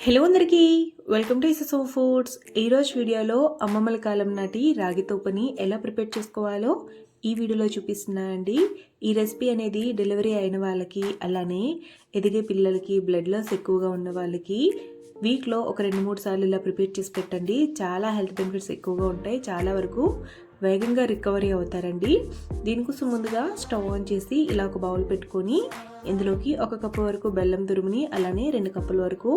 Hello అందరికీ. Welcome to ISRO foods ఈరోజు వీడియోలో అమ్మమ్మల కాలం నాటి రాగి తోపని ఎలా ప్రిపేర్ చేసుకోవాలో ఈ వీడియోలో చూపిస్తున్నా అండి. ఈ రెసిపీ అనేది డెలివరీ అయిన వాళ్ళకి అలానే ఎదిగే పిల్లలకి బ్లడ్ లాస్ ఎక్కువగా ఉన్న వాళ్ళకి వీక్లో ఒక రెండు మూడు సార్లు ఇలా ప్రిపేర్ చేసి పెట్టండి. చాలా హెల్త్ బెనిఫిట్స్ ఎక్కువగా ఉంటాయి. చాలా వరకు వేగంగా రికవరీ అవుతారండి. దీనికోసం ముందుగా స్టవ్ ఆన్ చేసి ఇలా ఒక బౌల్ పెట్టుకొని ఇందులోకి ఒక కప్పు వరకు బెల్లం తురుముని అలానే రెండు కప్పుల వరకు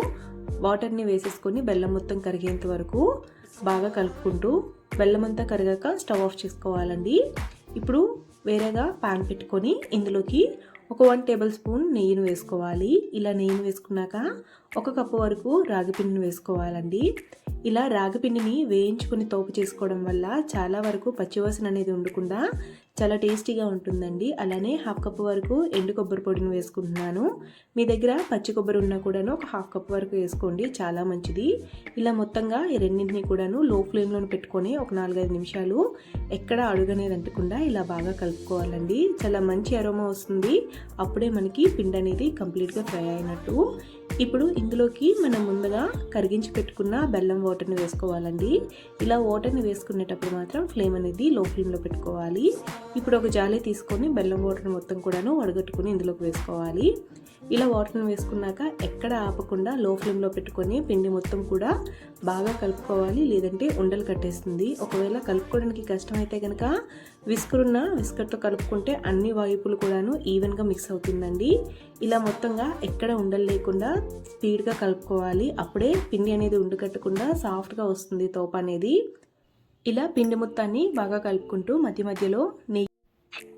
వాటర్ని వేసేసుకొని బెల్లం మొత్తం కరిగేంత వరకు బాగా కలుపుకుంటూ బెల్లం అంతా కరిగాక స్టవ్ ఆఫ్ చేసుకోవాలండి. ఇప్పుడు వేరేగా పాన్ పెట్టుకొని ఇందులోకి ఒక వన్ టేబుల్ స్పూన్ నెయ్యిని వేసుకోవాలి. ఇలా నెయ్యిని వేసుకున్నాక ఒక కప్పు వరకు రాగి పిండిని వేసుకోవాలండి. ఇలా రాగిపిండిని వేయించుకొని వేయించుకుని తోపు చేసుకోవడం వల్ల చాలా వరకు పచ్చివాసన అనేది ఉండకుండా చాలా టేస్టీగా ఉంటుందండి. అలానే హాఫ్ కప్ వరకు ఎండు కొబ్బరి పొడిని వేసుకుంటున్నాను. మీ దగ్గర పచ్చి కొబ్బరి ఉన్నా కూడాను ఒక హాఫ్ కప్ వరకు వేసుకోండి. చాలా మంచిది. ఇలా మొత్తంగా ఈ రెండింటిని కూడాను లో ఫ్లేమ్లో పెట్టుకొని ఒక నాలుగైదు నిమిషాలు ఎక్కడ అడుగనేది అంటకుండా ఇలా బాగా కలుపుకోవాలండి. చాలా మంచి అరోమా వస్తుంది. అప్పుడే మనకి పిండి అనేది కంప్లీట్గా ఫ్రై అయినట్టు. ఇప్పుడు ఇందులోకి మనం ముందుగా కరిగించి పెట్టుకున్న బెల్లం వాటర్ని వేసుకోవాలండి. ఇలా వాటర్ని వేసుకునేటప్పుడు మాత్రం ఫ్లేమ్ అనేది లో ఫ్లేమ్లో పెట్టుకోవాలి. ఇప్పుడు ఒక జాలి తీసుకొని బెల్లం వాటర్ మొత్తం కూడాను వడగట్టుకుని ఇందులోకి వేసుకోవాలి. ఇలా వాటర్ని వేసుకున్నాక ఎక్కడ ఆపకుండా లో ఫ్లేమ్లో పెట్టుకొని పిండి మొత్తం కూడా బాగా కలుపుకోవాలి. లేదంటే ఉండలు కట్టేస్తుంది. ఒకవేళ కలుపుకోవడానికి కష్టమైతే కనుక విస్కరున్న విస్కర్తో కలుపుకుంటే అన్ని వాయుపులు కూడాను ఈవెన్గా మిక్స్ అవుతుందండి. ఇలా మొత్తంగా ఎక్కడ ఉండలు లేకుండా స్పీడ్గా కలుపుకోవాలి. అప్పుడే పిండి అనేది ఉండకట్టకుండా సాఫ్ట్గా వస్తుంది తోప అనేది. ఇలా పిండి మొత్తాన్ని బాగా కలుపుకుంటూ మధ్య మధ్యలో నెయ్యి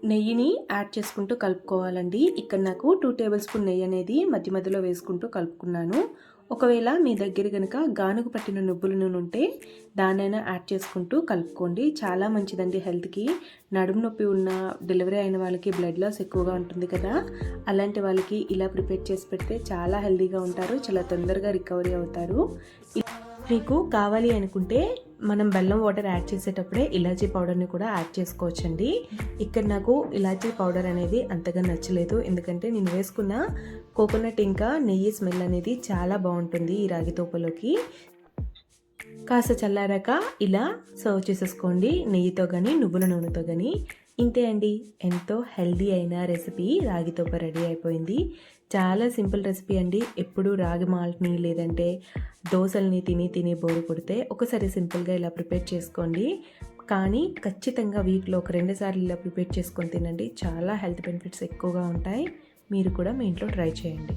నెయ్యిని యాడ్ చేసుకుంటూ కలుపుకోవాలండి. ఇక్కడ నాకు టూ టేబుల్ స్పూన్ నెయ్యి అనేది మధ్య మధ్యలో వేసుకుంటూ కలుపుకున్నాను. ఒకవేళ మీ దగ్గర కనుక గానుగు పట్టిన నువ్వుల నూనె ఉంటే దానైనా యాడ్ చేసుకుంటూ కలుపుకోండి. చాలా మంచిదండి హెల్త్కి. నడుము నొప్పి ఉన్న డెలివరీ అయిన వాళ్ళకి బ్లడ్ లాస్ ఎక్కువగా ఉంటుంది కదా. అలాంటి వాళ్ళకి ఇలా ప్రిపేర్ చేసి పెడితే చాలా హెల్తీగా ఉంటారు. చాలా తొందరగా రికవరీ అవుతారు. మీకు కావాలి అనుకుంటే మనం బెల్లం వాటర్ యాడ్ చేసేటప్పుడే ఇలాచీ పౌడర్ని కూడా యాడ్ చేసుకోవచ్చండి. ఇక్కడ నాకు ఇలాచీ పౌడర్ అనేది అంతగా నచ్చలేదు. ఎందుకంటే నేను వేసుకున్న కోకోనట్ ఇంకా నెయ్యి స్మెల్ అనేది చాలా బాగుంటుంది ఈ రాగి తోపలోకి. కాస్త చల్లారాక ఇలా సర్వ్ చేసేసుకోండి. నెయ్యితో కానీ నువ్వుల నూనెతో కానీ ఇంతే అండి. ఎంతో హెల్దీ అయిన రెసిపీ రాగితోప రెడీ అయిపోయింది. చాలా సింపుల్ రెసిపీ అండి. ఎప్పుడు రాగి మాల్ట్ని లేదంటే దోశల్ని తిని తిని బోరు కొడితే ఒకసారి సింపుల్గా ఇలా ప్రిపేర్ చేసుకోండి. కానీ ఖచ్చితంగా వీక్లో ఒక రెండు సార్లు ఇలా ప్రిపేర్ చేసుకొని తినండి. చాలా హెల్త్ బెనిఫిట్స్ ఎక్కువగా ఉంటాయి. మీరు కూడా మీ ఇంట్లో ట్రై చేయండి.